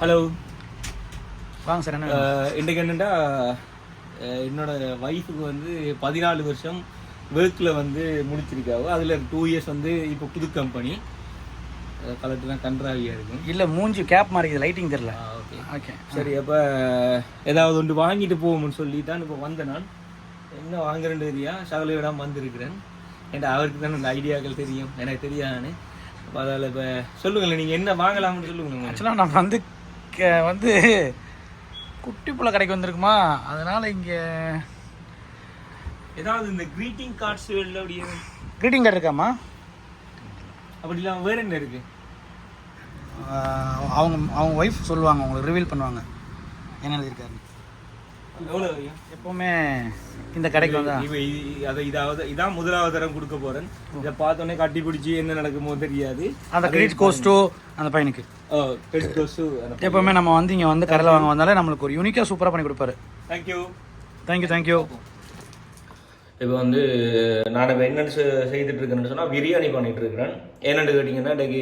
Hello வாங்க sir என்ன இன்றைக்கு என்னென்னா என்னோட ஒய்ஃபுக்கு வந்து பதினாலு வருஷம் ஒர்க்கில் வந்து முடிச்சிருக்காவோ அதில் டூ இயர்ஸ் வந்து இப்போ புது கம்பெனி கலெக்டர் தான் கன்றாவியாக இருக்கும். இல்லை மூஞ்சி கேப் மாறிக்குது லைட்டிங் தெரில ஓகே ஓகே சரி அப்போ ஏதாவது ஒன்று வாங்கிட்டு போவோம்னு சொல்லி தான் இப்போ வந்த நான் என்ன வாங்குறேன்னு தெரியா? சகல விடாம வந்திருக்கிறேன். ஏன்டா அவருக்கு தானே இந்த ஐடியாக்கள் தெரியும். எனக்கு தெரியாதுன்னு அப்போ அதில் இப்போ சொல்லுங்களேன் நீங்கள் என்ன வாங்கலாம்னு சொல்லுங்களேன். ஆக்சுவலாக நான் வந்து வந்து குட்டி புள்ள கடைக்கு வந்திருக்குமா? அதனால இங்கே ஏதாவது இந்த greeting cards வேணும் அப்படியே க்ரீட்டிங் கார்டு இருக்காம்மா? அப்படி இல்லாமல் வேற என்ன இருக்கு? ஆஹ் அவங்க அவங்க ஒய்ஃப் சொல்லுவாங்க உங்களுக்கு ரிவீல் பண்ணுவாங்க. என்ன எழுதியிருக்காரு எப்போவுமே இந்த கடைக்கு வந்தா. அதை இதாவது இதான் முதலாவது தரம் கொடுக்க போறேன். இதை பார்த்தோன்னே கட்டி பிடிச்சி என்ன நடக்குமோ தெரியாது. அந்த கிரெடிட் கோஸ்ட்டோ அந்த பையனுக்கு. கிரெடிட் கோர்ஸு எப்போவுமே நம்ம வந்து இங்கே வந்து கடையில் வாங்க வந்தாலே நம்மளுக்கு ஒரு யூனிக்காக சூப்பராக பண்ணி கொடுப்பாரு. தேங்க்யூ தேங்க்யூ தேங்க்யூ இப்போ வந்து நான் இப்போ என்னென்னு செய்துட்டு இருக்கேன்னு சொன்னால் பிரியாணி பண்ணிட்டு இருக்கிறேன் என்னென்னு கேட்டிங்கன்னா இன்றைக்கி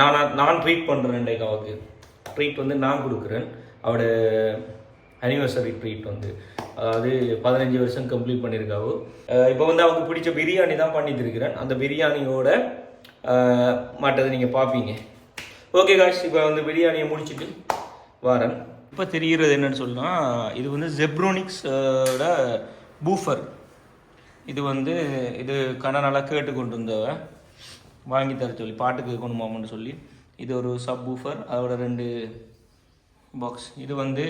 நான் நான் ட்ரீட் பண்ணுறேன் இன்றைக்கு அவளுக்கு ட்ரீட் வந்து நான் கொடுக்குறேன். அவட அனிவர்சரி ட்ரீட் வந்து. அதாவது பதினஞ்சு வருஷம் கம்ப்ளீட் பண்ணியிருக்காவோ இப்போ வந்து அவங்க பிடிச்ச பிரியாணி தான் பண்ணிட்டு இருக்கிறேன் அந்த பிரியாணியோட மற்றதை நீங்கள் பார்ப்பீங்க ஓகே காஷ் இப்போ வந்து பிரியாணியை முடிச்சிட்டு வரேன். இப்போ தெரிகிறது என்னன்னு சொன்னால் இது வந்து ஜெப்ரோனிக்ஸோட பூஃபர் இது வந்து இது கண்ணனால கேட்டு கொண்டு வந்தவ வாங்கி தர சொல்லி பாட்டுக்கு கொண்டு சொல்லி இது ஒரு சப் பூஃபர் அதோட ரெண்டு பாக்ஸ் இது வந்து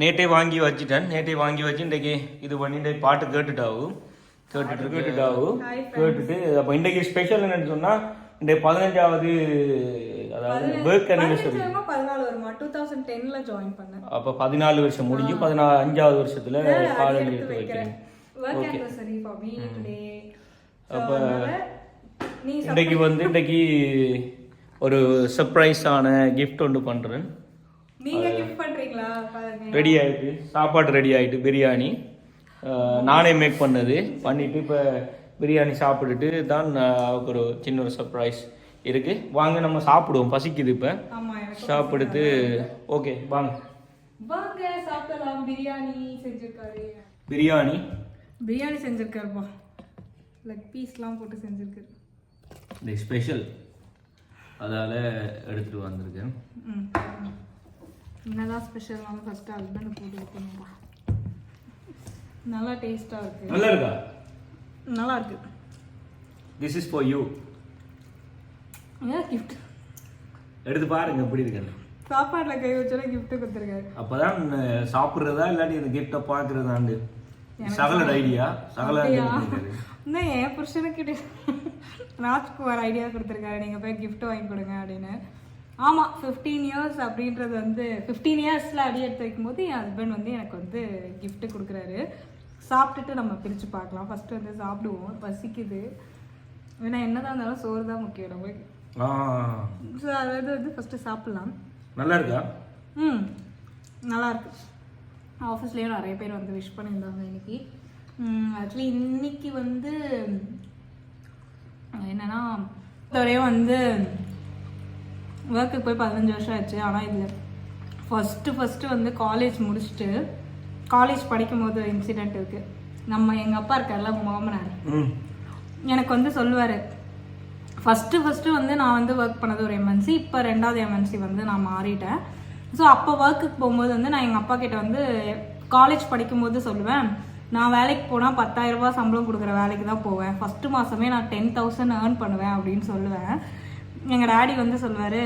நேற்றே வாங்கி வச்சுட்டேன். நேற்றே வாங்கி வச்சு இன்றைக்கு இது பண்ணிட்டு பாட்டு கேட்டுட்டாவும் கேட்டுட்டு கேட்டுட்டாவும் கேட்டுட்டு அப்போ இன்றைக்கு ஸ்பெஷல் என்னன்னு சொன்னால் இன்றைக்கு பதினஞ்சாவது அதாவது ஒர்க் அனிவர்சரி அப்போ பதினாலு வருஷம் முடிஞ்சு பதினாலு அஞ்சாவது வருஷத்துல காலேஜ் எடுத்து வைக்கிறேன். டுடே அப்ப இன்றைக்கு வந்து இன்றைக்கு ஒரு சர்ப்ரைஸான கிஃப்ட் ஒன்று பண்ணுறேன் நீங்க கிஃப்ட் பண்றீங்களா? பாருங்க. ரெடி ஆயிட்டு சாப்பாடு ரெடி ஆயிட்டு பிரியாணி. நானே மேக் பண்ணது. பண்ணிட்டு இப்போ பிரியாணி சாப்பிட்டுட்டு தான் அவருக்கு ஒரு சின்ன ஒரு சர்ப்ரைஸ் இருக்கு. வாங்க நம்ம சாப்பிடுவோம். பசிக்குது இப்போ. சாப்பிடுட்டு ஓகே வாங்க. வாங்க சாப்பிடலாம். பிரியாணி செஞ்சிருக்காரு. பிரியாணி. பிரியாணி செஞ்சிருக்காருப்பா லெக் பீஸ்லாம் போட்டு செஞ்சிருக்காரு. இந்த ஸ்பெஷல் அதால் எடுத்துகிட்டு வந்திருக்கேன். ம். என்னதான் ஸ்பெஷல்னாலும் ஃபர்ஸ்ட் ஹஸ்பண்ட் போட்டு வைக்கணும்பா நல்லா டேஸ்டா இருக்கு நல்லா இருக்கா. நல்லா இருக்கு திஸ் இஸ் ஃபார் யூ ஏன் கிஃப்ட் எடுத்து பாருங்க எப்படி இருக்குன்னு சாப்பாடுல கை வச்சோட gift கொடுத்துருக்காரு. அப்பதான் சாப்பிடுறதா இல்லாட்டி இந்த கிஃப்டை பார்க்கறதாண்டு? சகலோட ஐடியா சகல என் புருஷனுக்கிட்ட ராஜ்குமார் ஐடியா கொடுத்துருக்காரு. நீங்கள் போய் gift வாங்கி கொடுங்க அப்படின்னு. ஆமாம் ஃபிஃப்டீன் இயர்ஸ் அப்படின்றது வந்து ஃபிஃப்டீன் இயர்ஸில் அடி எடுத்து வைக்கும்போது என் ஹஸ்பண்ட் வந்து எனக்கு வந்து gift கொடுக்குறாரு. சாப்பிட்டுட்டு நம்ம பிரித்து பார்க்கலாம். ஃபஸ்ட்டு வந்து சாப்பிடுவோம். பசிக்குது. ஏன்னா என்னதான் இருந்தாலும் சோறு தான் முக்கியம் நமக்கு ஆ. ஸோ அதாவது வந்து ஃபஸ்ட்டு சாப்பிட்லாம். நல்லா இருக்கா? ம். நல்லா இருக்கு. ஆஃபீஸ்லேயும் நிறைய பேர் வந்து விஷ் பண்ணியிருந்தாங்க இன்னைக்கு. ஆக்சுவலி இன்னைக்கு வந்து என்னன்னா ஒரே வந்து ஒர்க்குக்கு போய் பதினஞ்சு வருஷம் ஆச்சு. ஆனால் இதில் ஃபஸ்ட்டு ஃபஸ்ட்டு வந்து காலேஜ் முடிச்சுட்டு காலேஜ் படிக்கும்போது ஒரு இன்சிடெண்ட் இருக்குது நம்ம எங்கள் அப்பா இருக்கார்ல மாமனார். எனக்கு வந்து சொல்லுவார் ஃபஸ்ட்டு ஃபஸ்ட்டு வந்து நான் வந்து ஒர்க் பண்ணது ஒரு எம்என்சி இப்போ ரெண்டாவது எம்என்சி வந்து நான் மாறிட்டேன். ஸோ அப்போ ஒர்க்குக்கு போகும்போது வந்து நான் எங்கள் அப்பா கிட்ட வந்து காலேஜ் படிக்கும்போது சொல்லுவேன் நான் வேலைக்கு போனால் பத்தாயிரம் ரூபாய் சம்பளம் கொடுக்குற வேலைக்கு தான் போவேன். ஃபஸ்ட்டு மாதமே நான் டென் தௌசண்ட் ஏர்ன் பண்ணுவேன் அப்படின்னு சொல்லுவேன். எங்கள் டேடி வந்து சொல்லுவார்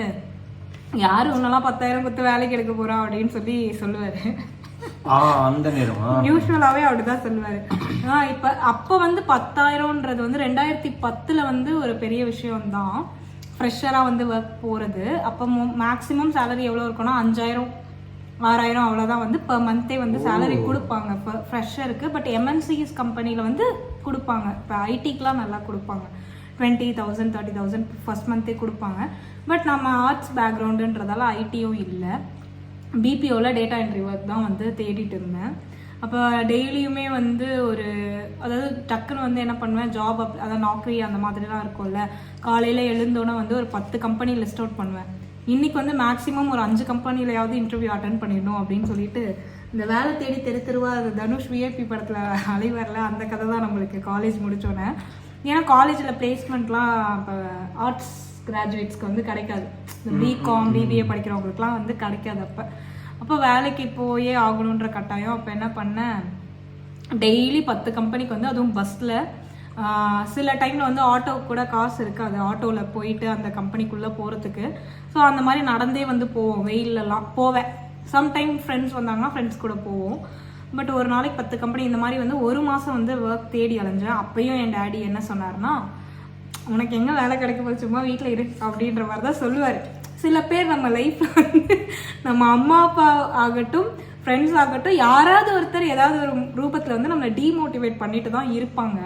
யார் உன்னெல்லாம் பத்தாயிரம் கொடுத்து வேலைக்கு எடுக்க போகிறா அப்படின்னு சொல்லி சொல்லுவார். அந்த நேரமா? யூஸ்வலாகவே அப்படிதான் சொல்லுவாரு. ஆ இப்போ அப்போ வந்து பத்தாயிரம்ன்றது வந்து ரெண்டாயிரத்தி பத்தில் வந்து ஒரு பெரிய விஷயம் தான் ஃப்ரெஷராக வந்து ஒர்க் போகிறது அப்போ மேக்ஸிமம் சேலரி எவ்வளோ இருக்கும்னா அஞ்சாயிரம் ஆறாயிரம் அவ்வளோதான் வந்து per மந்த்தே வந்து சேலரி கொடுப்பாங்க. இப்போ ஃப்ரெஷருக்கு பட் எம்என்சிஸ் கம்பெனியில் வந்து கொடுப்பாங்க. இப்போ ஐடிக்கெலாம் நல்லா கொடுப்பாங்க. Twenty thousand thirty thousand first மந்த்தே கொடுப்பாங்க. பட் நம்ம ஆர்ட்ஸ் பேக்ரவுண்டுன்றதால ஐடியும் இல்லை. பிபிஓவில் டேட்டா என்ட்ரி ஒர்க் தான் வந்து தேடிட்டு இருந்தேன். அப்போ டெய்லியுமே வந்து ஒரு அதாவது டக்குன்னு வந்து என்ன பண்ணுவேன் ஜாப் அப் அதாவது நாக்ரி அந்த மாதிரிலாம் இருக்கும்ல. காலையில் எழுந்தோன்னே வந்து ஒரு பத்து கம்பெனி லிஸ்ட் அவுட் பண்ணுவேன். இன்னைக்கு வந்து மேக்ஸிமம் ஒரு அஞ்சு கம்பெனிலையாவது இன்டர்வியூ அட்டன் பண்ணிடணும் அப்படின்னு சொல்லிட்டு இந்த வேலை தேடி தெரு தெருவா அது தனுஷ் விஐபி படத்தில் அலைவரில் அந்த கதை தான் நம்மளுக்கு காலேஜ் முடித்தோன்னே ஏன்னா காலேஜில் பிளேஸ்மெண்ட்லாம் இப்போ ஆர்ட்ஸ் கிராஜுவேட்ஸ்க்கு வந்து கிடைக்காது. இந்த பிகாம் பிபிஏ படிக்கிறவங்களுக்குலாம் வந்து கிடைக்காது அப்போ. அப்போ வேலைக்கு போயே ஆகணுன்ற கட்டாயம். அப்போ என்ன பண்ணேன் டெய்லி பத்து கம்பெனிக்கு வந்து அதுவும் பஸ்ஸில் சில டைமில் வந்து ஆட்டோவுக்கு கூட காசு இருக்காது. ஆட்டோவில் போயிட்டு அந்த கம்பெனிக்குள்ளே போகிறதுக்கு ஸோ அந்த மாதிரி நடந்தே வந்து போவோம். வெயிலெல்லாம் போவேன். சம்டைம் ஃப்ரெண்ட்ஸ் வந்தாங்கன்னா ஃப்ரெண்ட்ஸ் கூட போவோம். பட் ஒரு நாளைக்கு பத்து கம்பெனி இந்த மாதிரி வந்து ஒரு மாதம் வந்து ஒர்க் தேடி அலைஞ்சேன். அப்பையும் என் டேடி என்ன சொன்னார்னா உனக்கு எங்கே வேலை கிடைக்க போது சும்மா வீட்டில் இரு அப்படின்ற மாதிரி தான் சொல்லுவார். சில பேர் நம்ம லைஃப்பில் வந்து நம்ம அம்மா அப்பா ஆகட்டும் ஃப்ரெண்ட்ஸ் ஆகட்டும் யாராவது ஒருத்தர் ஏதாவது ஒரு ரூபத்தில் வந்து நம்மளை டீமோட்டிவேட் பண்ணிட்டு தான் இருப்பாங்க.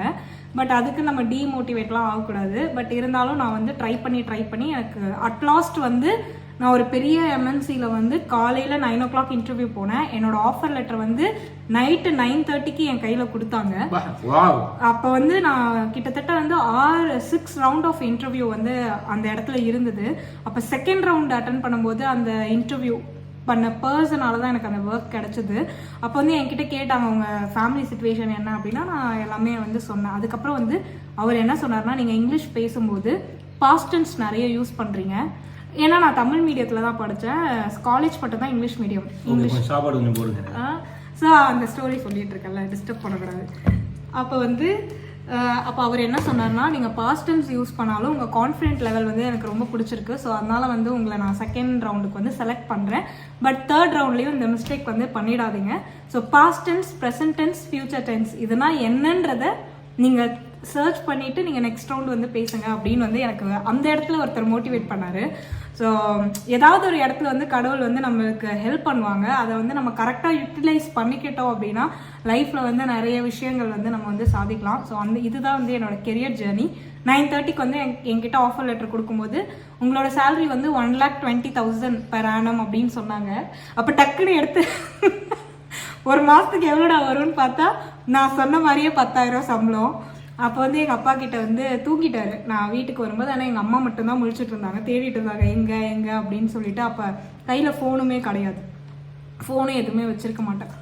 பட் அதுக்கு நம்ம டீமோட்டிவேட்லாம் ஆகக்கூடாது. பட் இருந்தாலும் நான் வந்து ட்ரை பண்ணி ட்ரை பண்ணி எனக்கு அட்லாஸ்ட் வந்து நான் ஒரு பெரிய எம்என்சியில் வந்து காலையில் நைன் ஓ கிளாக் இன்டர்வியூ போனேன். என்னோட ஆஃபர் லெட்டர் வந்து நைட்டு நைன் தேர்ட்டிக்கு என் கையில் கொடுத்தாங்க. அப்போ வந்து நான் கிட்டத்தட்ட வந்து ஆறு சிக்ஸ் ரவுண்ட் ஆஃப் இன்டர்வியூ வந்து அந்த இடத்துல இருந்தது. அப்போ செகண்ட் ரவுண்ட் அட்டன் பண்ணும்போது அந்த இன்டர்வியூ பண்ண பர்சனால தான் எனக்கு அந்த ஒர்க் கிடைச்சது. அப்போ வந்து என்கிட்ட கேட்டாங்க அவங்க ஃபேமிலி சுச்சுவேஷன் என்ன? அப்படின்னா நான் எல்லாமே வந்து சொன்னேன். அதுக்கப்புறம் வந்து அவர் என்ன சொன்னார்னா நீங்கள் இங்கிலீஷ் பேசும்போது பாஸ்டன்ஸ் நிறைய யூஸ் பண்ணுறீங்க ஏன்னா நான் தமிழ் மீடியத்தில் தான் படித்தேன் காலேஜ் மட்டும் தான் இங்கிலீஷ் மீடியம் கொஞ்சம் சாப்பாடு கொஞ்சம் போடுங்க. ஸோ அந்த ஸ்டோரி சொல்லிட்டு இருக்கல டிஸ்டர்ப் பண்ணக்கூடாது. அப்போ வந்து அப்போ அவர் என்ன சொன்னார்னா நீங்கள் பாஸ்டன்ஸ் யூஸ் பண்ணாலும் உங்கள் கான்ஃபிடென்ட் லெவல் வந்து எனக்கு ரொம்ப பிடிச்சிருக்கு. ஸோ அதனால் வந்து உங்களை நான் செகண்ட் ரவுண்டுக்கு வந்து செலக்ட் பண்ணுறேன் பட் தேர்ட் ரவுண்ட்லேயும் இந்த மிஸ்டேக் வந்து பண்ணிடாதீங்க. So past tense present tense future tense இதெல்லாம் என்னன்றதை நீங்கள் சர்ச் பண்ணிவிட்டு நீங்கள் நெக்ஸ்ட் ரவுண்ட் வந்து பேசுங்க. அப்படின்னு வந்து எனக்கு அந்த இடத்துல ஒருத்தர் மோட்டிவேட் பண்ணார். ஸோ ஏதாவது ஒரு இடத்துல வந்து கடவுள் வந்து நம்மளுக்கு ஹெல்ப் பண்ணுவாங்க. அதை வந்து நம்ம கரெக்டாக யூட்டிலைஸ் பண்ணிக்கிட்டோம் அப்படின்னா லைஃப்பில் வந்து நிறைய விஷயங்கள் வந்து நம்ம வந்து சாதிக்கலாம். ஸோ அந்த இதுதான் வந்து என்னோட கெரியர் ஜேர்னி நைன் தேர்ட்டிக்கு வந்து என் என்கிட்ட ஆஃபர் லெட்டர் கொடுக்கும்போது உங்களோட சேலரி வந்து one lakh twenty thousand per annum அப்படின்னு சொன்னாங்க. அப்போ டக்குன்னு எடுத்து ஒரு மாதத்துக்கு எவ்வளோடா வரும்னு பார்த்தா நான் சொன்ன மாதிரியே பத்தாயிரம் சம்பளம். அப்போ வந்து எங்கள் அப்பா கிட்ட வந்து தூங்கிட்டாரு. நான் வீட்டுக்கு வரும்போது ஆனால் எங்கள் அம்மா மட்டும்தான் முழிச்சிட்டு இருந்தாங்க. தேடிட்டு இருந்தாங்க எங்கே எங்கே? அப்படின்னு சொல்லிட்டு அப்போ கையில் ஃபோனுமே கிடையாது. ஃபோனும் எதுவுமே வச்சுருக்க மாட்டேன்.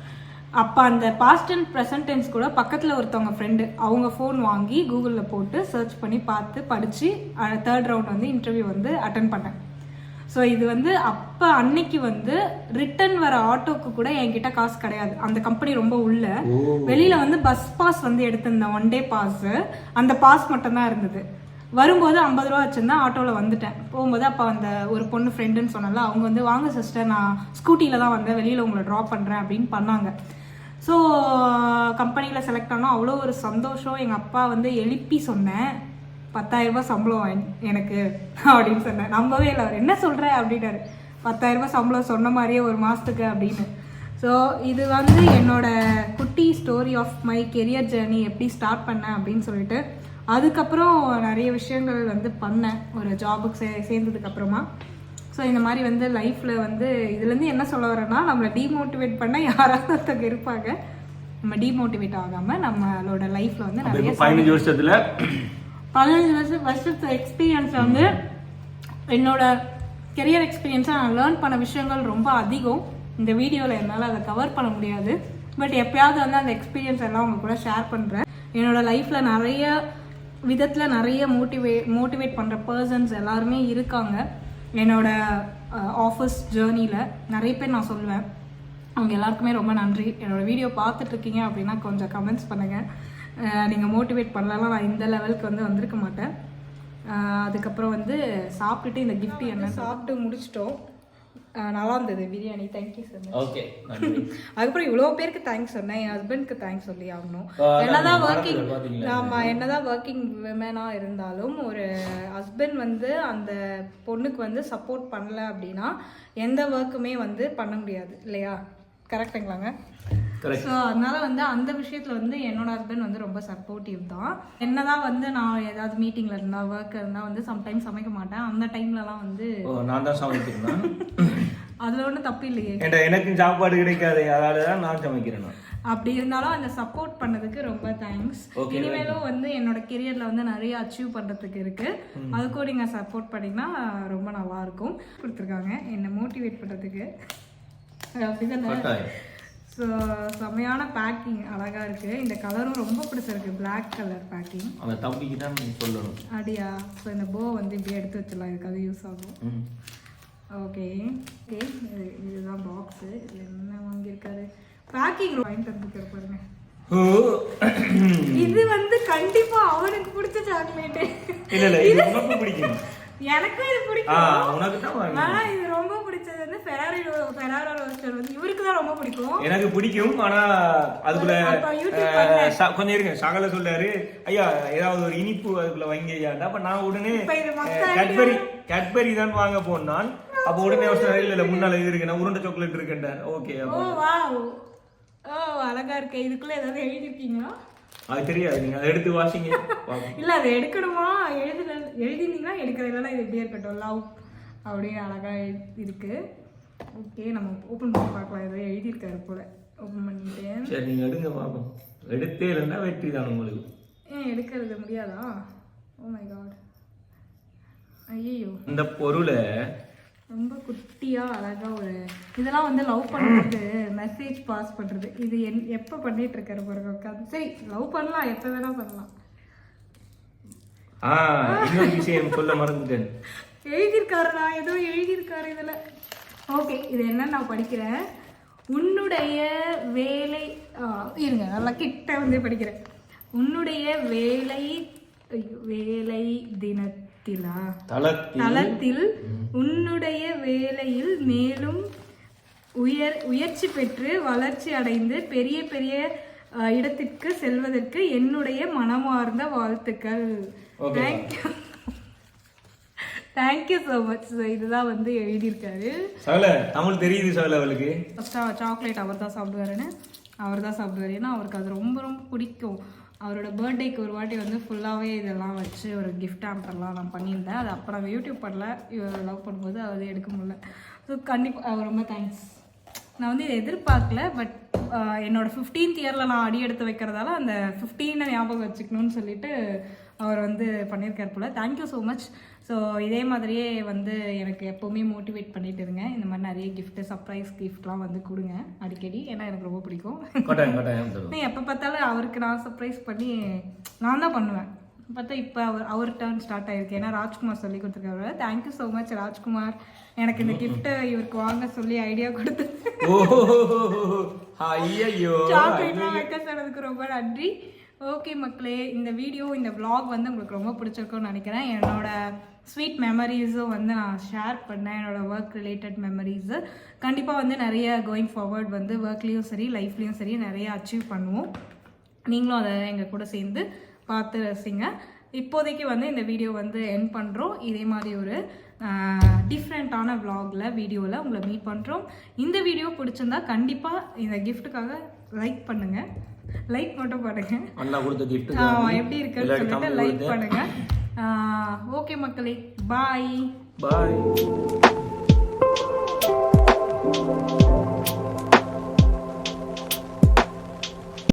அப்போ அந்த பாஸ்ட் அண்ட் ப்ரெசன்ட் டென்ஸ் கூட பக்கத்தில் ஒருத்தவங்க ஃப்ரெண்டு அவங்க ஃபோன் வாங்கி கூகுளில் போட்டு சர்ச் பண்ணி பார்த்து படித்து தேர்ட் ரவுண்ட் வந்து இன்டர்வியூ வந்து அட்டன் பண்ணேன். ஸோ இது வந்து அப்போ அன்னைக்கு வந்து ரிட்டன் வர ஆட்டோக்கு கூட என்கிட்ட காசு கிடையாது. அந்த கம்பெனி ரொம்ப உள்ள. வெளியில வந்து பஸ் பாஸ் வந்து எடுத்திருந்தேன். ஒன் டே பாஸ் அந்த பாஸ் மட்டும்தான் இருந்தது. வரும்போது ஐம்பது ரூபா வச்சிருந்தேன் ஆட்டோவில் வந்துட்டேன். போகும்போது அப்போ அந்த ஒரு பொண்ணு ஃப்ரெண்டுன்னு சொன்னால அவங்க வந்து வாங்க சிஸ்டர் நான் ஸ்கூட்டியில் தான் வந்தேன். வெளியில் உங்களை ட்ராப் பண்ணுறேன் அப்படின்னு பண்ணாங்க. ஸோ கம்பெனியில் செலக்ட் ஆனால் அவ்வளோ ஒரு சந்தோஷம். எங்கள் அப்பா வந்து எழுப்பி சொன்னேன். பத்தாயிரம் ரூபாய் சம்பளம் எனக்கு அப்படின்னு சொன்னேன் நம்பவே இல்லை. அவர் என்ன சொல்கிற அப்படின்னாரு பத்தாயிரம் ரூபாய் சம்பளம் சொன்ன மாதிரியே ஒரு மாதத்துக்கு அப்படின்னு. ஸோ இது வந்து என்னோட குட்டி story of my career journey எப்படி ஸ்டார்ட் பண்ணேன் அப்படின்னு சொல்லிட்டு அதுக்கப்புறம் நிறைய விஷயங்கள் வந்து பண்ணேன். ஒரு ஜாபுக்கு சே சேர்ந்ததுக்கு அப்புறமா. ஸோ இந்த மாதிரி வந்து லைஃப்பில் வந்து இதுலேருந்து என்ன சொல்ல வரேன்னா நம்மளை டீமோட்டிவேட் பண்ண யாராவது ஒருத்தங்க இருப்பாங்க. நம்ம டீமோட்டிவேட் ஆகாமல் நம்மளோட லைஃப்பில் வந்து நிறைய பதினஞ்சு வருஷத்துல பதினஞ்சு வருஷம் வருஷத்து எக்ஸ்பீரியன்ஸ் வந்து என்னோட கெரியர் எக்ஸ்பீரியன்ஸாக நான் லேர்ன் பண்ண விஷயங்கள் ரொம்ப அதிகம். இந்த வீடியோவில் என்னால் அதை கவர் பண்ண முடியாது. பட் எப்பயாவது வந்து அந்த எக்ஸ்பீரியன்ஸ் எல்லாம் உங்க கூட ஷேர் பண்ணுறேன் என்னோட லைஃப்பில் நிறைய விதத்தில் நிறைய மோட்டிவே மோட்டிவேட் பண்ணுற பர்சன்ஸ் எல்லாருமே இருக்காங்க. என்னோட ஆஃபீஸ் ஜேர்னியில் நிறைய பேர் நான் சொல்லுவேன். அவங்க எல்லாருக்குமே ரொம்ப நன்றி. என்னோட வீடியோ பார்த்துட்டு இருக்கீங்க அப்படின்னா கொஞ்சம் கமெண்ட்ஸ் பண்ணுங்கள் நீங்கள் மோட்டிவேட் பண்ணலாம் நான் இந்த லெவலுக்கு வந்து வந்திருக்க மாட்டேன். அதுக்கப்புறம் வந்து சாப்பிட்டுட்டு இந்த gift என்ன சாப்பிட்டு முடிச்சிட்டோம். நல்லா இருந்தது பிரியாணி. தேங்க்யூ சார் ஓகே நன்றி. அதுக்கப்புறம் இவ்வளோ பேருக்கு தேங்க்ஸ் சொன்னேன். என் ஹஸ்பண்ட்க்கு தேங்க்ஸ் சொல்லி ஆகணும். என்னதான் ஒர்க்கிங் மறந்துட்டேன், பாத்தீங்களா? ஆமா என்னதான் ஒர்க்கிங் விமனாக இருந்தாலும் ஒரு ஹஸ்பண்ட் வந்து அந்த பொண்ணுக்கு வந்து சப்போர்ட் பண்ணல அப்படின்னா எந்த ஒர்க்குமே வந்து பண்ண முடியாது. இல்லையா? கரெக்டுங்களாங்க. ஸோ அதனால வந்து அந்த விஷயத்துல வந்து என்னோட ஹஸ்பண்ட் வந்து ரொம்ப சப்போர்ட்டிவ் தான். என்னதான் வந்து நான் ஏதாவது மீட்டிங்ல இருந்தா ஒர்க் இருந்தா வந்து சம்டைம்ஸ் சமைக்க மாட்டேன். அந்த டைம்லலாம் வந்து நான் தான் சமைக்கிறேன் அதுல ஒன்றும் தப்பு இல்லையே. எனக்கும் சாப்பாடு கிடைக்காது அதனால தான் நான் சமைக்கிறேன். அப்படி இருந்தாலும் அந்த சப்போர்ட் பண்ணதுக்கு ரொம்ப தேங்க்ஸ் இனிமேலும் வந்து என்னோட கெரியர்ல வந்து நிறைய அச்சீவ் பண்றதுக்கு இருக்கு. அதுக்கும் நீங்க சப்போர்ட் பண்ணீங்கன்னா ரொம்ப நல்லா இருக்கும். கொடுத்துருக்காங்க. என்னை மோட்டிவேட் பண்றதுக்கு. அப்படிதானே. ஸோ செமையான பேக்கிங் அழகா இருக்கு. இந்த கலரும் ரொம்ப பிடிச்சிருக்கு. Black கலர் பேக்கிங் அந்த தம்பிக்கு தான் சொல்லணும். அப்படியா? ஸோ இந்த போ வந்து இப்படியே எடுத்து வச்சிடலாம். இதுக்காக யூஸ் ஆகும். ஓகே ஓகே இதுதான் பாக்ஸு இதில் என்ன வாங்கியிருக்காரு? பேக்கிங் வாங்கிட்டு வந்துருக்காரு பாருங்க. இது வந்து கண்டிப்பா அவனுக்கு பிடிச்ச சாக்லேட்டு இல்ல இல்ல இது பிடிக்கும். எனக்கும் இது ஆ பிடிக்கும். உனக்கு தான் வாங்கி ஆனா இது ரொம்ப பிடிச்சது வந்து ஃபெராரி ஃபெராரோ ரோஸ்டர் வந்து இவருக்கு தான் ரொம்ப பிடிக்கும். எனக்கு பிடிக்கும் ஆனா அதுக்குள்ள கொஞ்சம் இருங்க சகல சொல்லாரு ஐயா ஏதாவது ஒரு இனிப்பு அதுக்குள்ள வாங்கி ஐயாண்டா அப்ப நான் உடனே கேட்பரி கேட்பரி தான் வாங்க போனான். அப்ப உடனே அவர் இல்ல இல்ல முன்னால இது இருக்கு நான் உருண்டை சாக்லேட் இருக்குன்றார். ஓகே ஓ வாவ் ஓ அழகா இருக்கு. இதுக்குள்ள ஏதாவது எழுதிருக்கீங்களா அது தெரியாது நீங்க அதை எடுத்து வாசிங்க. இல்ல அதை எடுக்கணுமா? எழுதுல எழுதினீங்கன்னா எடுக்கிறது இல்லைன்னா இது இப்படியே இருக்கட்டும் லவ் அப்படியே அழகா இருக்கு. ஓகே நம்ம ஓப்பன் பண்ணி பார்க்கலாம். ஏதோ எழுதியிருக்காரு போல. ஓப்பன் பண்ணிட்டேன் சரி நீங்க எடுங்க பாப்போம் எடுத்தே இல்லைன்னா வெற்றி தான் உங்களுக்கு. ஏன் எடுக்கிறது முடியாதா? ஓ மை காட் ஐயோ இந்த பொருளை ரொம்ப குட்டியா அழகா ஒரு இதெல்லாம் வந்து லவ் பண்ணும்போது மெசேஜ் பாஸ் பண்றது. இது என் எப்போ பண்ணிட்டு இருக்காரு பாருங்க உட்காந்து சரி லவ் பண்ணலாம் எப்போ வேணா பண்ணலாம். ஆ இன்னொரு விஷயம் சொல்ல மறந்துட்டேன். எழுதியிருக்காரு நான் ஏதோ எழுதியிருக்காரு இதுல. ஓகே இது என்ன நான் படிக்கிறேன். உன்னுடைய வேலை இருங்க நல்லா கிட்ட வந்து படிக்கிறேன். உன்னுடைய வேலை வேலை தினத்திலா தளத்தில்? உன்னுடைய வேலையில் மேலும் உயர் உயர்ச்சி பெற்று வளர்ச்சி அடைந்து பெரிய பெரிய இடத்திற்கு செல்வதற்கு என்னுடைய மனமார்ந்த வாழ்த்துக்கள். தேங்க்யூ தேங்க்யூ ஸோ மச் இதுதான் வந்து எழுதியிருக்காரு. சகல தமிழ் தெரியுது சகல அவளுக்கு. ஃபஸ்ட்டாக சாக்லேட் அவர் தான் சாப்பிடுவாருன்னு. அவர் தான் சாப்பிடுவார். ஏன்னா அவருக்கு அது ரொம்ப ரொம்ப பிடிக்கும். அவரோட பர்த்டேக்கு ஒரு வாட்டி வந்து ஃபுல்லாகவே இதெல்லாம் வச்சு ஒரு கிஃப்ட் ஆம்பர்லாம் நான் பண்ணியிருந்தேன். அது அப்புறம் நான் யூடியூப் பண்ணல. இவர் லவ் பண்ணும்போது அது எடுக்க முடியல. ஸோ கண்டிப்பாக ரொம்ப தேங்க்ஸ் நான் வந்து இதை எதிர்பார்க்கல பட் என்னோடய ஃபிஃப்டீன்த் இயரில் நான் அடி எடுத்து வைக்கிறதால அந்த ஃபிஃப்டீனை ஞாபகம் வச்சுக்கணும்னு சொல்லிட்டு அவர் வந்து பண்ணியிருக்கார் போல். Thank you so much so இதே மாதிரியே வந்து எனக்கு எப்போவுமே மோட்டிவேட் பண்ணிட்டு இருங்க. இந்த மாதிரி நிறைய gift சர்ப்ரைஸ் கிஃப்ட்லாம் வந்து கொடுங்க அடிக்கடி. ஏன்னா எனக்கு ரொம்ப பிடிக்கும். எப்போ பார்த்தாலும் அவருக்கு நான் சர்ப்ரைஸ் பண்ணி நான் தான் பண்ணுவேன். பார்த்தா இப்போ அவர் அவர் டர்ன் ஸ்டார்ட் ஆயிருக்கு. ஏன்னா ராஜ்குமார் சொல்லி கொடுத்துருக்காரு. Thank you so much Rajkumar. எனக்கு இந்த கிஃப்ட்டை இவருக்கு வாங்க சொல்லி ஐடியா கொடுத்து சாக்லேட்லாம் வைக்க சொன்னதுக்கு ரொம்ப நன்றி. ஓகே மக்களே இந்த வீடியோ இந்த விளாக் வந்து உங்களுக்கு ரொம்ப பிடிச்சிருக்கும்னு நினைக்கிறேன். என்னோட ஸ்வீட் மெமரிஸும் வந்து நான் ஷேர் பண்ணேன். என்னோட ஒர்க் ரிலேட்டட் மெமரிஸு கண்டிப்பாக வந்து நிறைய கோயிங் ஃபார்வர்ட் வந்து ஒர்க்லேயும் சரி லைஃப்லேயும் சரி நிறைய அச்சீவ் பண்ணுவோம். நீங்களும் அதை எங்கள் கூட சேர்ந்து பார்த்து ரசிங்க. இப்போதைக்கு வந்து இந்த வீடியோ வந்து என் பண்ணுறோம் இதே மாதிரி ஒரு டிஃப்ரெண்ட்டான vlogல வீடியோவில் உங்களை மீட் பண்ணுறோம் இந்த வீடியோ பிடிச்சிருந்தா கண்டிப்பாக இந்த கிஃப்ட்டுக்காக லைக் பண்ணுங்கள் லைக் மட்டும் பண்ணுங்க. அண்ணா கொடுத்த gift ஆ, எப்படி இருக்குன்னு சொல்லிட்டு லைக். பண்ணுங்க. ஓகே மக்களே பாய் பாய்